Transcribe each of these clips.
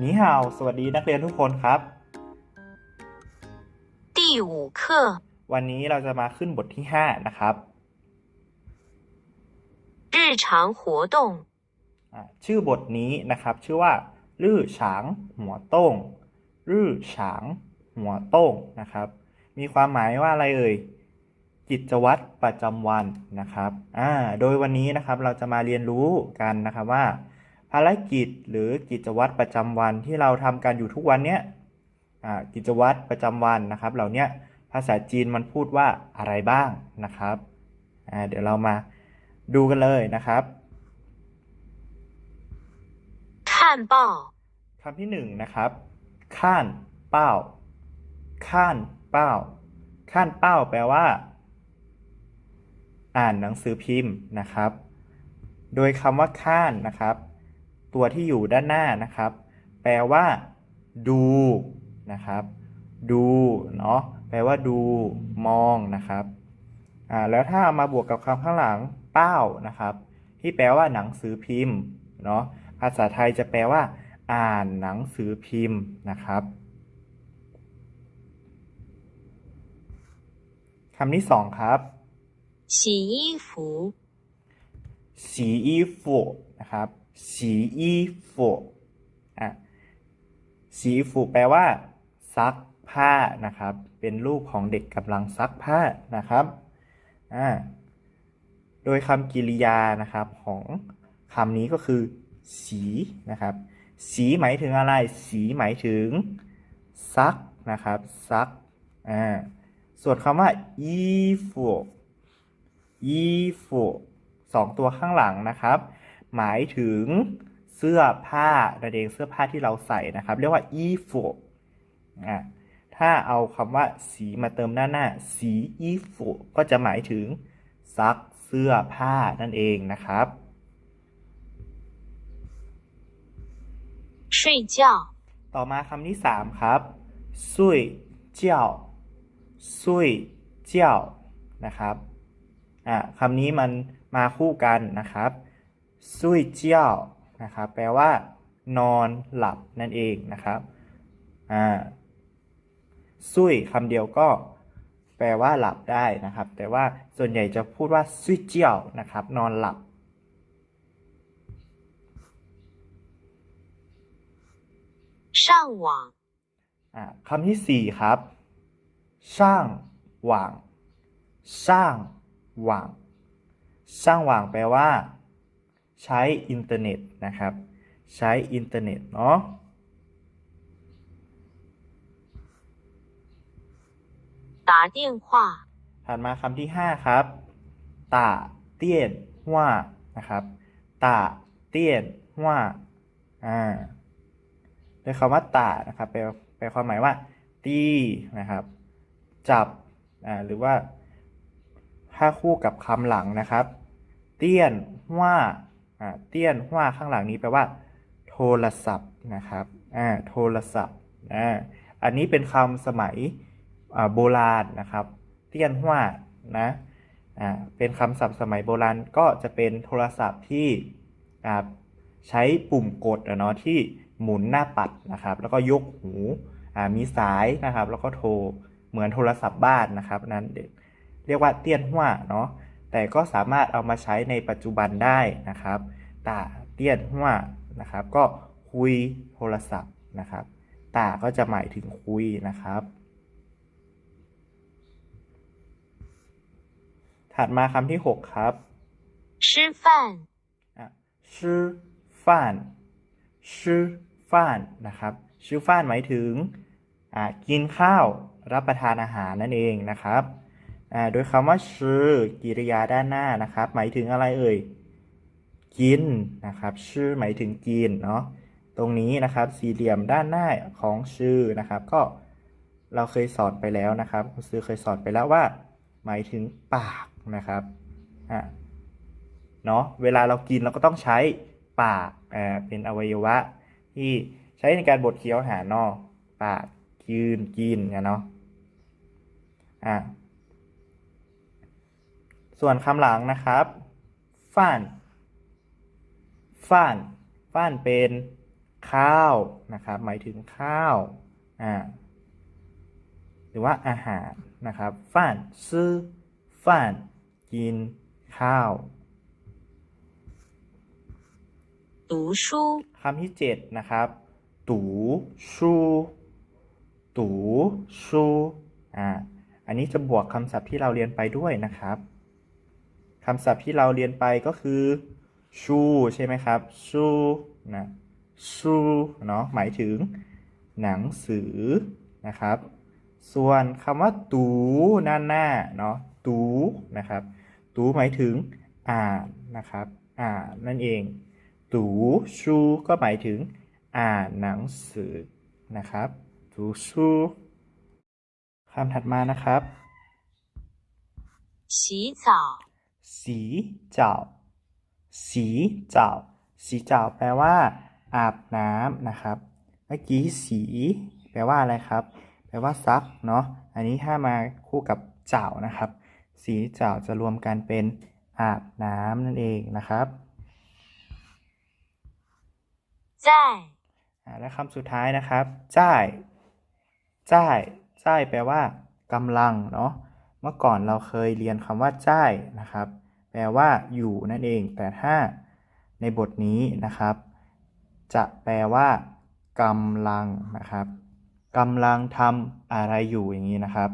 นีฮาวสวัสดีนักเรียนทุกคนครับ 第五课 วันนี้เราจะมาขึ้นบทที่ 5 นะครับ 日常活动 อ่าชื่อบทนี้นะครับ ชื่อว่า ลื่อฉาง หัวโต้ง ลื่อฉาง หัวโต้งนะครับ มีความหมายว่าอะไรเอ่ย กิจวัตรประจำวันนะครับ อ่า โดยวันนี้นะครับเราจะมาเรียนรู้กันนะครับว่า ภารกิจหรือกิจวัตรประจำวันที่เราทำกันอยู่ทุกวันเนี้ยอ่ากิจวัตรประจำวันนะครับ เหล่าเนี้ยภาษาจีนมันพูดว่าอะไรบ้างนะครับอ่าเดี๋ยวเรามาดูกันเลยนะครับ看报คำที่หนึ่งนะครับข้านเป้าข้านเป้าข้านเป้าแปลว่า อ่านหนังสือพิมพ์นะครับ โดยคำว่าข้านนะครับ ตัวที่อยู่ด้านหน้านะครับ แปลว่า ดูนะครับ ดูเนาะแปลว่าดูมองนะครับอ่าแล้วถ้าเอามาบวกกับคำข้างหลังเป้านะครับ ที่แปลว่าหนังสือพิมพ์เนาะภาษาไทยจะแปลว่า อ่านหนังสือพิมพ์นะครับคำที่สองครับสีอีฟูสีอีฟูนะครับ สีอีฟูอะสีฟูแปลว่าซักผ้านะครับ เป็นรูปของเด็กกำลังซักผ้านะครับอ่าโดยคำกริยานะครับของคำนี้ก็คือ สีนะครับ สีหมายถึงอะไร สีหมายถึง ซักนะครับ ซักอ่าส่วนคำว่าอีฟูอีฟูสองตัวข้างหลังนะครับ หมายถึงเสื้อผ้านั่นเองเสื้อผ้าที่เราใส่นะครับ เรียกว่าอีฟูอ่าถ้าเอาคำว่าสีมาเติมหน้าหน้า สีอีฟูก็จะหมายถึงซักเสื้อผ้านั่นเองนะครับ睡觉ต่อมาคำที่สามครับซุยเจ้าซุยเจ้านะครับอ่าคำนี้มันมาคู่กันนะครับ ซุยเจ้านะครับแปลว่า นอนหลับนั่นเองนะครับอ่าซุยคำเดียวก็ แปลว่าหลับได้นะครับ แต่ว่าส่วนใหญ่จะพูดว่าซุยเจ้านะครับ นอนหลับ上网อ่าคำที่สี่ครับช่างหว่างช่างหว่างช่างหว่างแปลว่า ใช้อินเทอร์เน็ตนะครับ ใช้อินเทอร์เน็ตเนาะตาเตี้ยนว่าถัดมาคำที่ 5 ครับตาเตี้ยนว่านะครับตาเตี้ยนว่าอ่าโดยคำว่าตานะครับแปลแปลความหมายว่า ตีนะครับ จับอ่าหรือว่าถ้าคู่กับคำหลังนะครับ เตี้ยนว่า เตี้ยนว่าข้างหลังนี้แปลว่า โทรศัพท์นะครับอ่าโทรศัพท์อ่าอันนี้เป็นคำสมัยอ่าโบราณนะครับ เตี้ยนหว่านะอ่าเป็นคำศัพท์สมัยโบราณก็จะเป็นโทรศัพท์ที่อ่าใช้ปุ่มกดเนาะที่หมุนหน้าปัดนะครับ แล้วก็ยกหูอ่ามีสายนะครับ แล้วก็โทรเหมือนโทรศัพท์บ้านนะครับ นั้นเรียกว่าเตี้ยนหว่าเนาะ แต่ก็สามารถเอามาใช้ในปัจจุบันได้นะครับตาเตี้ยนหว่านะครับ ก็คุยโทรศัพท์นะครับตาก็จะหมายถึงคุยนะครับ ถัดมาคำที่ 6 ครับ吃饭อะชื่อฟ่านชื่อฟ่านนะครับชื่อฟ่านหมายถึงอ่ากินข้าวรับประทานอาหารนั่นเองนะครับอ่า โดยคำว่าชื่อกิริยาด้านหน้านะครับ หมายถึงอะไรเอ่ย กินนะครับ ชื่อหมายถึงกินเนาะ ตรงนี้นะครับสี่เหลี่ยมด้านหน้าของชื่อนะครับ ก็เราเคยสอนไปแล้วนะครับคุณซื้อเคยสอนไปแล้วว่า หมายถึงปากนะครับอะเนาะ เวลาเรากินเราก็ต้องใช้ปากอ่าเป็นอวัยวะ ที่ใช้ในการบดเคี้ยวอาหารเนาะปากยืนกินเนาะ อะ ส่วนคำหลังนะครับฟ่านฟ่านฟ่านเป็นข้าวนะครับ หมายถึงข้าวอ่าหรือว่าอาหารนะครับฟ่านซื้อฟ่านกินข้าว读书，คำที่เจ็ดนะครับตูชูตูชูอ่าอันนี้จะบวกคำศัพท์ที่เราเรียนไปด้วยนะครับ คำศัพท์ที่เราเรียนไปก็คือชูใช่ไหมครับชูนะชูเนาะหมายถึงหนังสือนะครับ ส่วนคำว่าตูด้านหน้าเนาะตูนะครับ ตูหมายถึงอ่านนะครับอ่านนั่นเอง ตูชูก็หมายถึงอ่านหนังสือนะครับตูชูคำถัดมานะครับ洗澡， สีเจ้า สีเจ้า สีเจ้าแปลว่า อาบน้ำนะครับ เมื่อกี้สี แปลว่าอะไรครับ แปลว่าซักเนาะ อันนี้ถ้ามาคู่กับเจ้านะครับ สีเจ้าจะรวมกันเป็นอาบน้ำนั่นเองนะครับ在อ่าและคำสุดท้ายนะครับจ้ายจ้ายจ้ายแปลว่ากำลังเนาะ เมื่อก่อนเราเคยเรียนคำว่าจ้ายนะครับ แปลว่าอยู่นั่นเอง แต่ถ้าในบทนี้นะครับ จะแปลว่ากำลังนะครับกำลังทำอะไรอยู่อย่างนี้นะครับ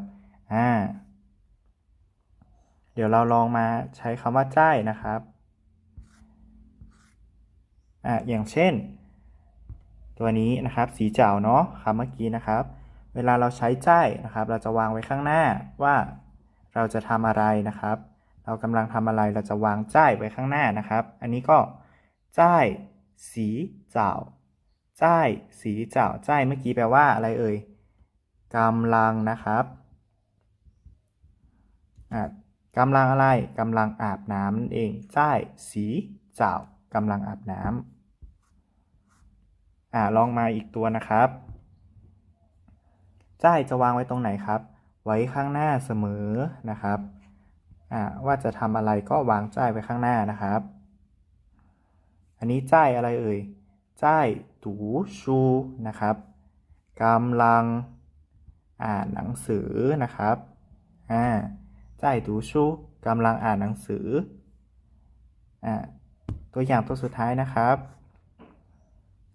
อ่าเดี๋ยวเราลองมาใช้คำว่าจ้ายนะครับอ่าอย่างเช่น ตัวนี้นะครับสีเจ้าเนาะคำเมื่อกี้นะครับ เวลาเราใช้จ้ายนะครับ เราจะวางไว้ข้างหน้าว่าเราจะทำอะไรนะครับ เรากำลังทำอะไรเราจะวางจ้ายไว้ข้างหน้านะครับ อันนี้ก็จ้ายสีเจ้าจ้ายสีเจ้าจ้ายเมื่อกี้แปลว่าอะไรเอ่ยกำลังนะครับอ่ากำลังอะไรกำลังอาบน้ำนั่นเองจ้ายสีเจ้ากำลังอาบน้ำอ่าลองมาอีกตัวนะครับจ้ายจะวางไว้ตรงไหนครับ ไว้ข้างหน้าเสมอนะครับ ว่าจะทำอะไรก็วางจ้ายไว้ข้างหน้านะครับ อันนี้จ้ายอะไรเอ่ยจ้ายตูชูนะครับกำลังอ่านหนังสือนะครับอ่าจ้ายตูชูกำลังอ่านหนังสืออ่าตัวอย่างตัวสุดท้ายนะครับ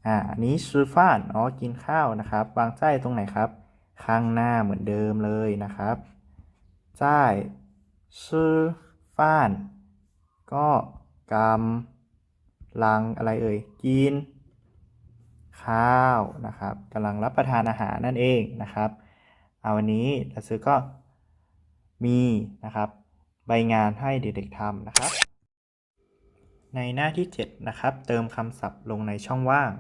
อ่าอันนี้ชื่อฟ้านอ๋อกินข้าวนะครับ วางจ้ายตรงไหนครับ ข้างหน้าเหมือนเดิมเลยนะครับจ้าย ชื่อฟ้าน ก็กำลังอะไรเอ่ย กิน ข้าวนะครับกำลังรับประทานอาหารนั่นเองนะครับ เอาวันนี้ดัซือก็มีนะครับ ใบงานให้เด็กๆทำนะครับ ในหน้าที่ 7 นะครับ เติมคำศัพท์ลงในช่องว่าง